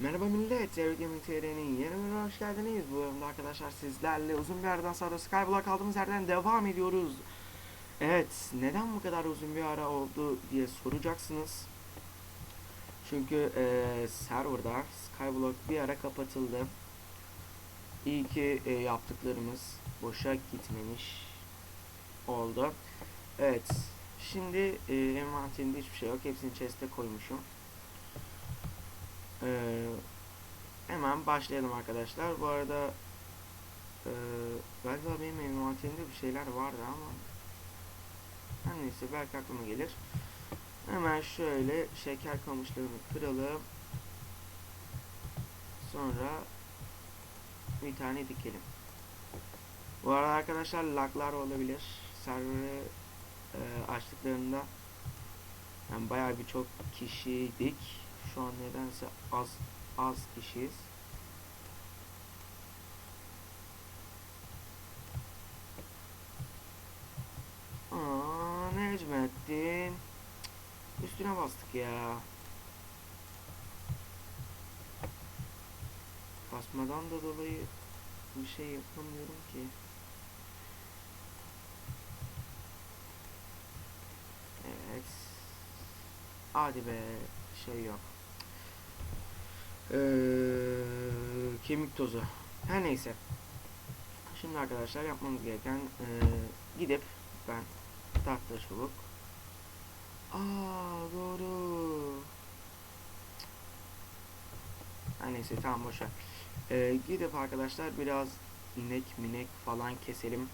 Merhaba millet, Zero Gaming TR'nin yeni bölümüne hoş geldiniz. Bu bölümde arkadaşlar sizlerle uzun bir aradan sonra Skyblock kaldığımız yerden devam ediyoruz. Evet, neden bu kadar uzun bir ara oldu diye soracaksınız. Çünkü eee serverda Skyblock bir ara kapatıldı. İyi ki e, yaptıklarımız boşa gitmemiş oldu. Evet, şimdi e, envanterimde hiçbir şey yok. Hepsini chest'e koymuşum. Ee, hemen başlayalım arkadaşlar. Bu arada e, galiba benim envanterimde bir şeyler vardı ama her neyse belki aklıma gelir. Hemen şöyle şeker kamışlarını kıralım. Sonra bir tane dikelim. Bu arada arkadaşlar laglar olabilir. Server'ı e, açtıklarında yani bayağı birçok kişiydik. Şu an nedense az az kişiyiz. Aa, Necmettin. Üstüne bastık ya. Basmadan da dolayı bir şey yapamıyorum ki. Evet. Hadi be şey yok. Ee, kemik tozu. Her neyse. Şimdi arkadaşlar yapmamız gereken ee, gidip ben tahta çubuk. Aa doğru. Her neyse tamam boşver. Ee, gidip arkadaşlar biraz inek minek falan keselim.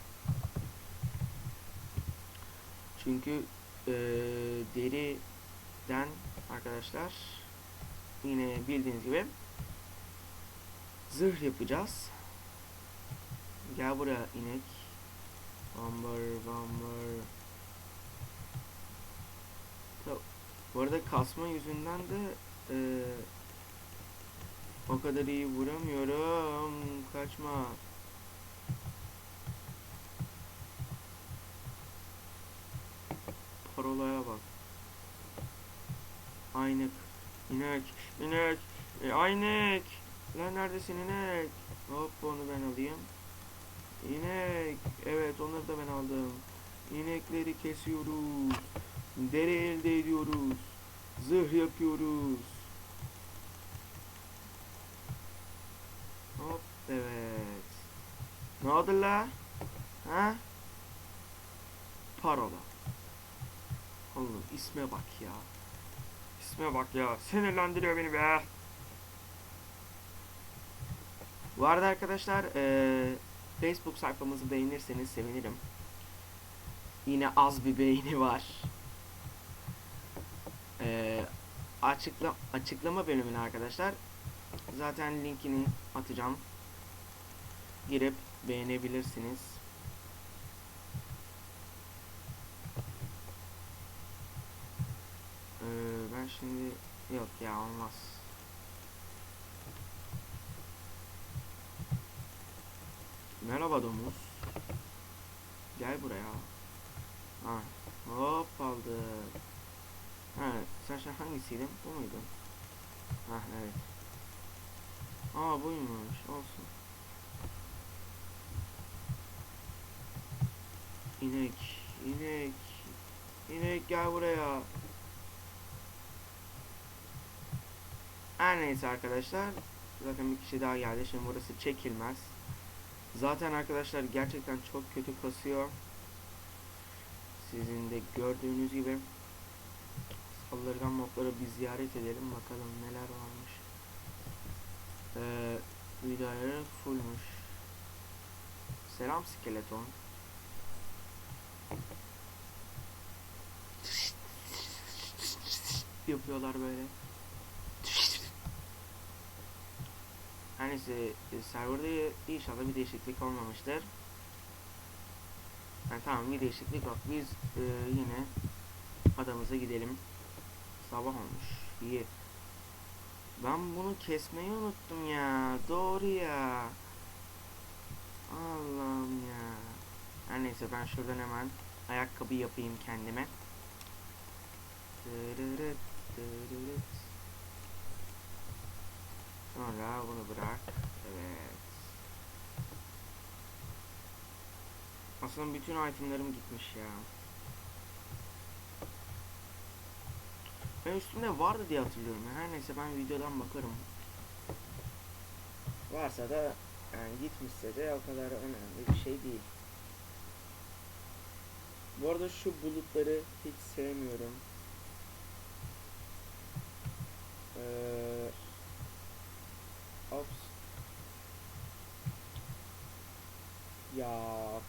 Çünkü ee, deriden arkadaşlar yine bildiğiniz gibi zırh yapacağız. Gel buraya inek. Bambar bambar. Bu arada kasma yüzünden de eee, o kadar iyi vuramıyorum. Kaçma. Parolaya bak. İnek. İnek. E, aynek. Lan neredesin inek? Hop onu ben alayım. İnek. Evet onları da ben aldım. İnekleri kesiyoruz. Deri elde ediyoruz. Zırh yapıyoruz. Hop evet. Ne oldu la? Ha? Parola. Oğlum isme bak ya. İsme bak ya. Sinirlendiriyor beni be. Bu arada arkadaşlar eee, Facebook sayfamızı beğenirseniz sevinirim. Yine az bir beğeni var. Eee, açıkla açıklama bölümüne arkadaşlar zaten linkini atacağım. Girip beğenebilirsiniz. Ee, ben şimdi yok ya olmaz. Merhaba domuz. Gel buraya. Ha, hop aldı. Ha, sen sen hangisiydin? Bu muydun? Ha evet. Aa buymuş. Olsun. İnek, inek, inek gel buraya. Her neyse arkadaşlar. Zaten bir kişi daha geldi. Şimdi burası çekilmez. Zaten arkadaşlar gerçekten çok kötü kasıyor. Sizin de gördüğünüz gibi. Saldırgan modları bir ziyaret edelim. Bakalım neler varmış. Ee, videoları fullmuş. Selam skeleton. Yapıyorlar böyle. Her neyse e, serverda inşallah bir değişiklik olmamıştır. Yani tamam bir değişiklik yok. Biz e, yine adamıza gidelim. Sabah olmuş. İyi. Ben bunu kesmeyi unuttum ya. Doğru ya. Allah'ım ya. Her neyse ben şuradan hemen ayakkabı yapayım kendime. Dırırıt, dırırıt. Sonra bunu bırak. Evet. Aslında bütün itemlerim gitmiş ya. Ben üstümde vardı diye hatırlıyorum. Her neyse ben videodan bakarım. Varsa da yani gitmişse de o kadar önemli bir şey değil. Bu arada şu bulutları hiç sevmiyorum. Ee, ops. Ya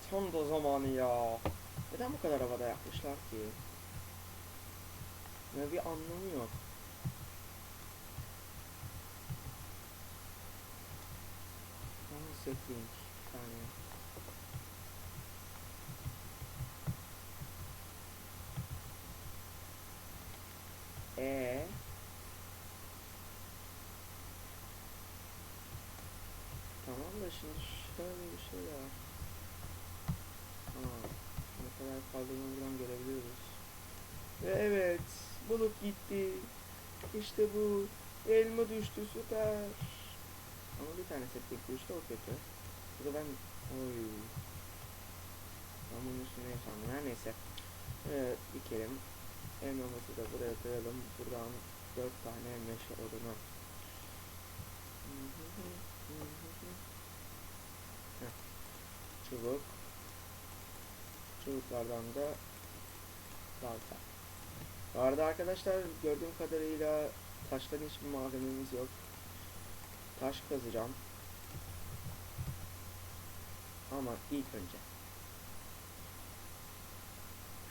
tam da zamanı ya. Neden bu kadar havada yapmışlar ki? Ya bir anlamı yok. One setting. Bir saniye. Ee. Tamam da şimdi şöyle bir şey var. Aa, ne kadar kaldığını buradan görebiliyoruz. Ve evet, bulut gitti. İşte bu. Elma düştü, süper. Ama bir tane setlik düştü, o kötü. Bu da ben... Oy. Ben bunun üstüne yaşandım. Her neyse. Evet, dikelim. Elmamızı da buraya koyalım. Buradan dört tane meşe odunu. Heh. Çubuk. Çubuklardan da balta. Bu arada arkadaşlar gördüğüm kadarıyla taştan hiçbir malzememiz yok. Taş kazacağım. Ama ilk önce.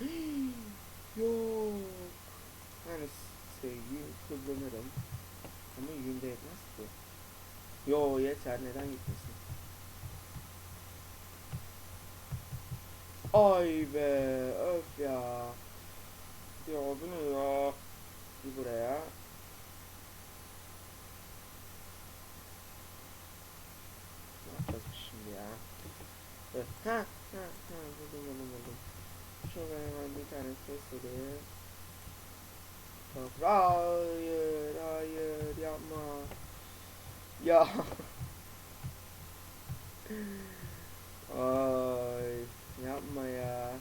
yok. Yani sevgi kullanırım. Ama yüzde yetmez ki. Yo yeter neden gitmesin? Ay be öf ya. Ya bu ne ya? Bir buraya. Ne yapacağız şimdi ya? Evet. Ha ha ha buldum buldum buldum. Şuradan hemen bir tane keselim. Top- Hayır hayır yapma. Ya. Ay yapma ya.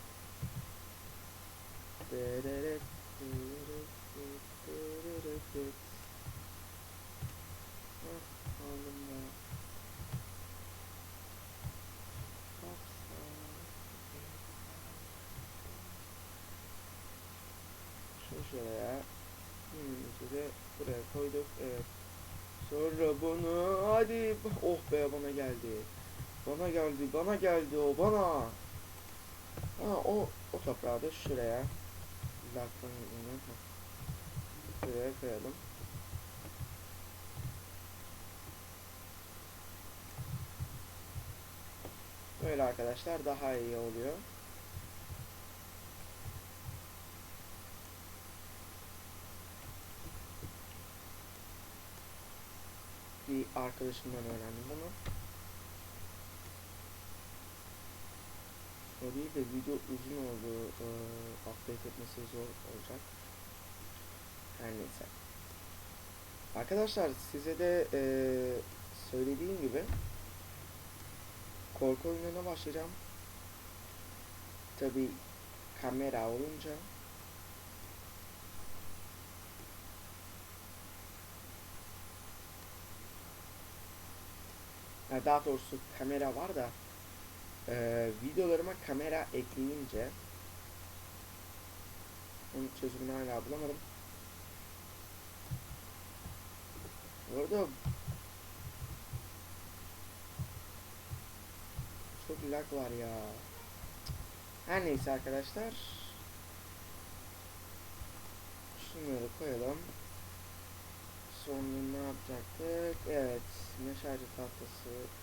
Şuraya. Hmm, de buraya koyduk. Evet. Sonra bunu hadi oh be bana geldi. Bana geldi, bana geldi o bana. Ha o o toprağı da şuraya. Şuraya koyalım. Böyle arkadaşlar daha iyi oluyor. Bir arkadaşımdan öğrendim bunu. Değil de video uzun oldu. Ee, update etmesi zor olacak. Her neyse. Arkadaşlar size de ee, söylediğim gibi korku oyunlarına başlayacağım. Tabi kamera olunca Ha, daha doğrusu kamera var da ee, videolarıma kamera ekleyince onun çözümünü hala bulamadım. Bu çok lag var ya. Her neyse arkadaşlar. Şunları koyalım. Sonra ne yapacaktık? Evet, meşale tahtası.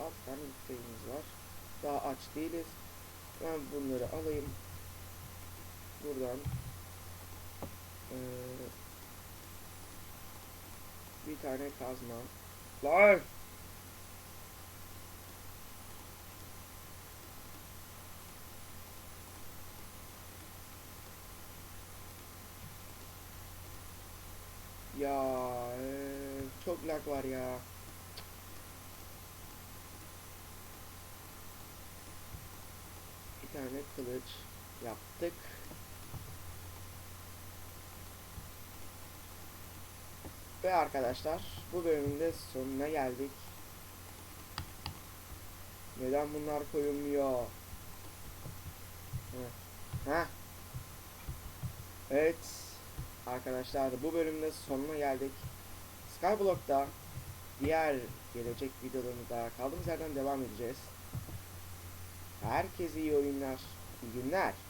Şş, alt tane isteğimiz var. Daha aç değiliz. Ben bunları alayım. Buradan ee, bir tane kazma. Lan! Ya çok lag var ya. Bir tane kılıç yaptık. Ve arkadaşlar bu bölümün de sonuna geldik. Neden bunlar koyulmuyor? Heh. Heh. Evet. Arkadaşlar bu bölümde sonuna geldik. Skyblock'ta diğer gelecek videolarımızda kaldığımız yerden devam edeceğiz. Herkese iyi oyunlar, iyi günler.